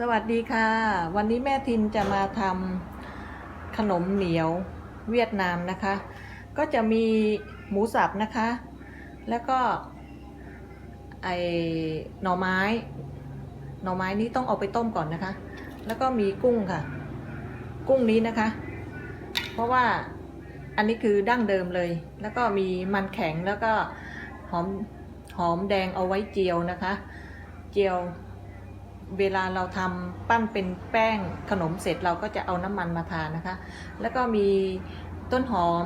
สวัสดีค่ะ วันนี้แม่ทินจะมาทำขนมเหนียวเวียดนามนะคะ ก็จะมีหมูสับนะคะ แล้วก็ไอหน่อไม้ หน่อไม้นี้ต้องเอาไปต้มก่อนนะคะ แล้วก็มีกุ้งค่ะ กุ้งนี้นะคะ เพราะว่าอันนี้คือดั้งเดิมเลย แล้วก็มีมันแข็งแล้วก็หอมหอมแดงเอาไว้เจียวนะคะ เจียว เวลาเราทำปั้นเป็นแป้งขนมเสร็จเราก็จะเอาน้ำมันมาทานนะคะ แล้วก็มีต้นหอม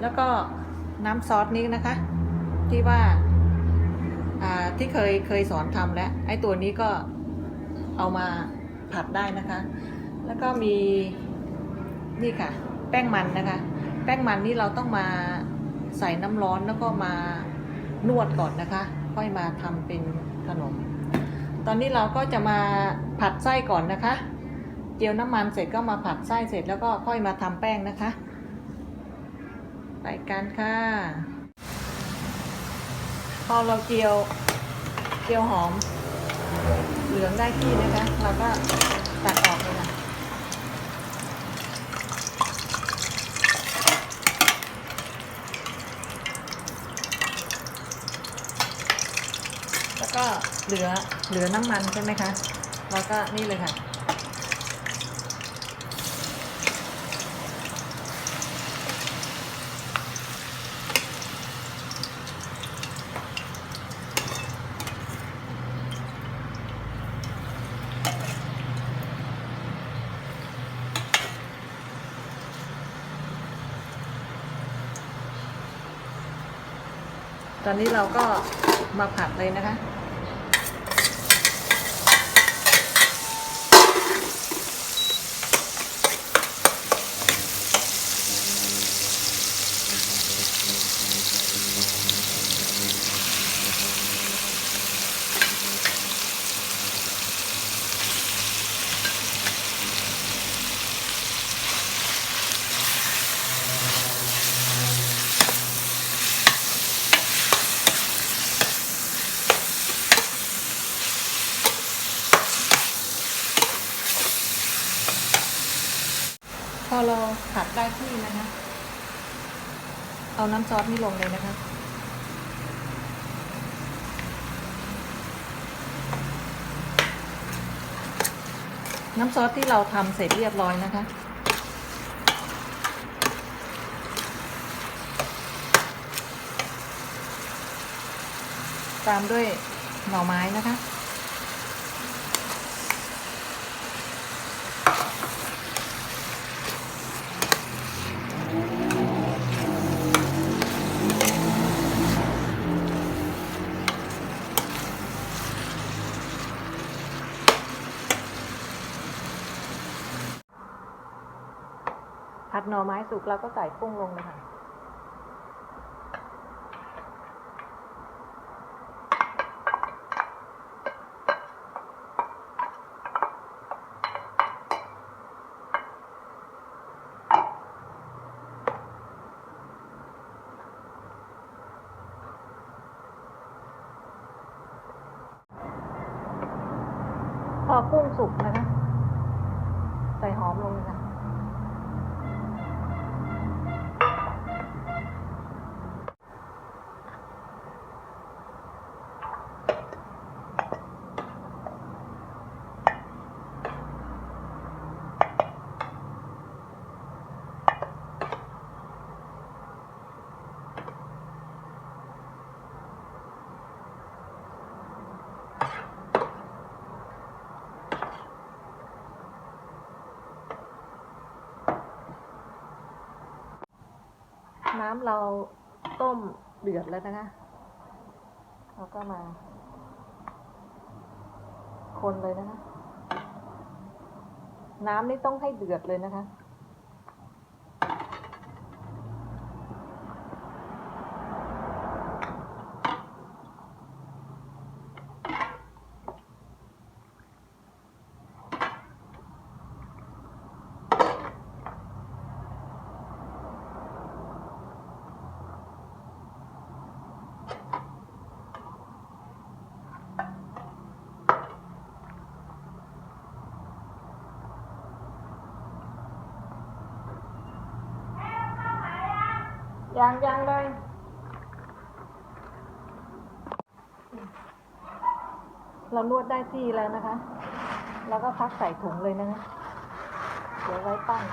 แล้วก็น้ำซอสนี้นะคะ ที่ว่าที่เคยเคยสอนทำแล้วไอ้ตัวนี้ก็เอามาผัดได้นะคะ แล้วก็มีนี่ค่ะ แป้งมันนะคะ แป้งมันนี่เราต้องมาใส่น้ำร้อนแล้วก็มานวดก่อนนะคะ ค่อยมาทำเป็นขนม ตอนนี้เราก็จะมาผัดไส้ก่อนนะคะ เจียวน้ำมันเสร็จก็มาผัดไส้เสร็จแล้วก็ค่อยมาทำแป้งนะคะ ไปกันค่ะ พอเราเจียวเจียวหอมเหลืองได้ที่นะคะ เราก็เลยค่ะ แล้ว ก็เหลือเหลือน้ำมันใช่ไหมคะเราก็นี่เลยค่ะ ตอนนี้เราก็มาผัดเลยนะคะ ที่นะคะ เอาน้ำซอสนี่ลงเลยนะคะน้ำซอสที่เราทำเสร็จเรียบร้อยนะคะ ตามด้วยหน่อไม้นะคะ ผัดหน่อไม้สุกเราก็ใส่กุ้งลงเลยค่ะพอกุ้งสุกนะคะ ใส่หอมลงเลยค่ะ น้ำเราต้มเดือดแล้วนะคะ เราก็มา คนเลยนะคะ น้ำนี่ต้องให้เดือดเลยนะคะ ยังยังเลยเรานวดได้ที่แล้วนะคะ แล้วก็พักใส่ถุงเลยนะคะ เดี๋ยวไว้ปั้น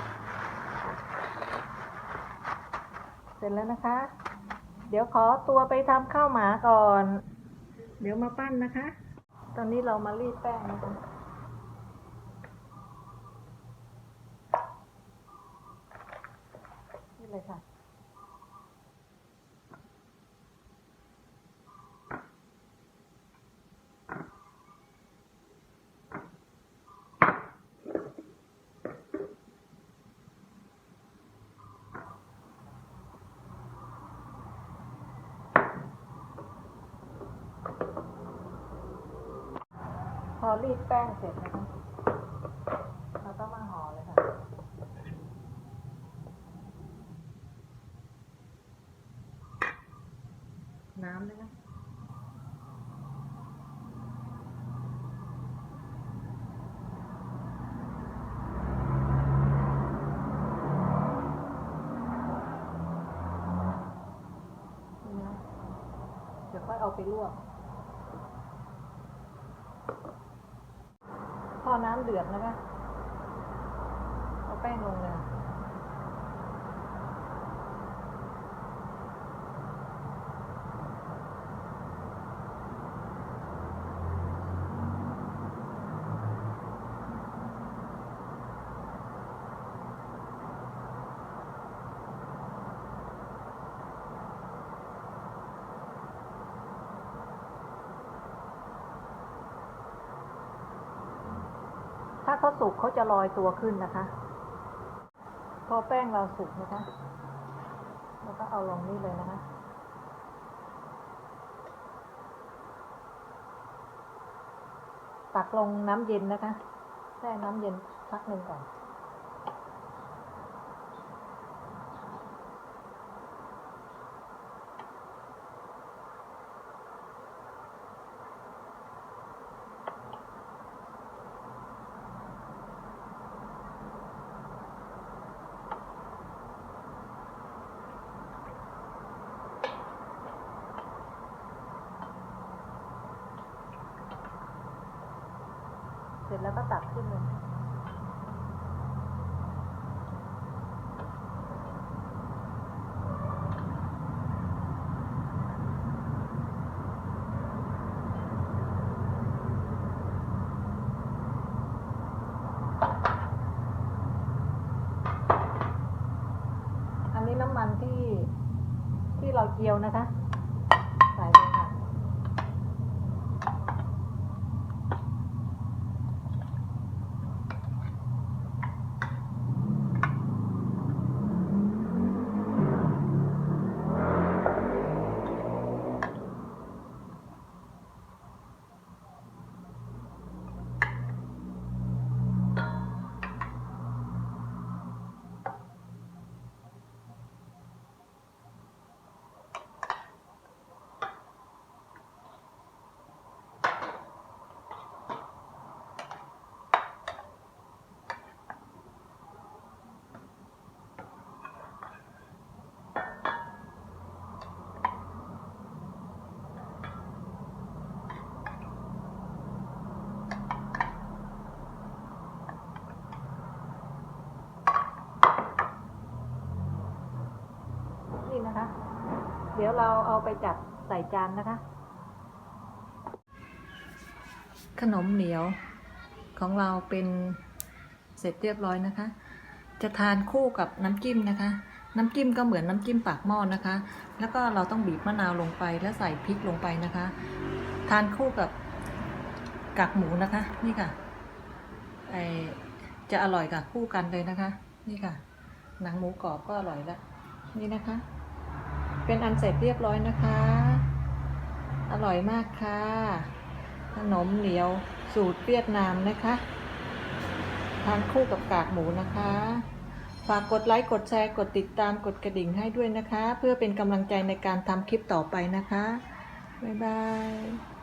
เสร็จแล้วนะคะ เดี๋ยวขอตัวไปทำข้าวหมาก่อน เดี๋ยวมาปั้นนะคะ ตอนนี้เรามารีดแป้งนะคะ พอรีดแป้งเสร็จนะคะเราก็มาห่อเลยค่ะ น้ำเลยนะนี่นะเดี๋ยวค่อยเอาไปลวก อน้ำเดือดนะคะ เอาแป้งลงเลยค่ะ ถ้าเขาสุกเขาจะลอยตัวขึ้นนะคะ พอแป้งเราสุกนะคะ แล้วก็เอาลงนี่เลยนะคะ ตักลงน้ำเย็นนะคะแช่น้ำเย็นพักหนึ่งก่อน แล้วก็ตักขึ้นเลยอันนี้น้ำมันที่ที่เราเจียวนะคะ ใส่เลยค่ะ นี่นะคะ เดี๋ยวเราเอาไปจัดใส่จานนะคะ ขนมเหนียวของเราเป็นเสร็จเรียบร้อยนะคะ จะทานคู่กับน้ำจิ้มนะคะ น้ำจิ้มก็เหมือนน้ำจิ้มปากหม้อนะคะ แล้วก็เราต้องบีบมะนาวลงไปแล้วใส่พริกลงไปนะคะ ทานคู่กับกากหมูนะคะ นี่ค่ะไอจะอร่อยกับคู่กันเลยนะคะ นี่ค่ะ หนังหมูกรอบก็อร่อยแล้วนี่นะคะ เป็นอันเสร็จเรียบร้อยนะคะ อร่อยมากค่ะ ขนมเหนียวสูตรเวียดนามนะคะทานคู่กับกากหมูนะคะ ฝากกดไลค์ กดแชร์ กดติดตาม กดกระดิ่งให้ด้วยนะคะ เพื่อเป็นกำลังใจในการทำคลิปต่อไปนะคะ บ๊ายบาย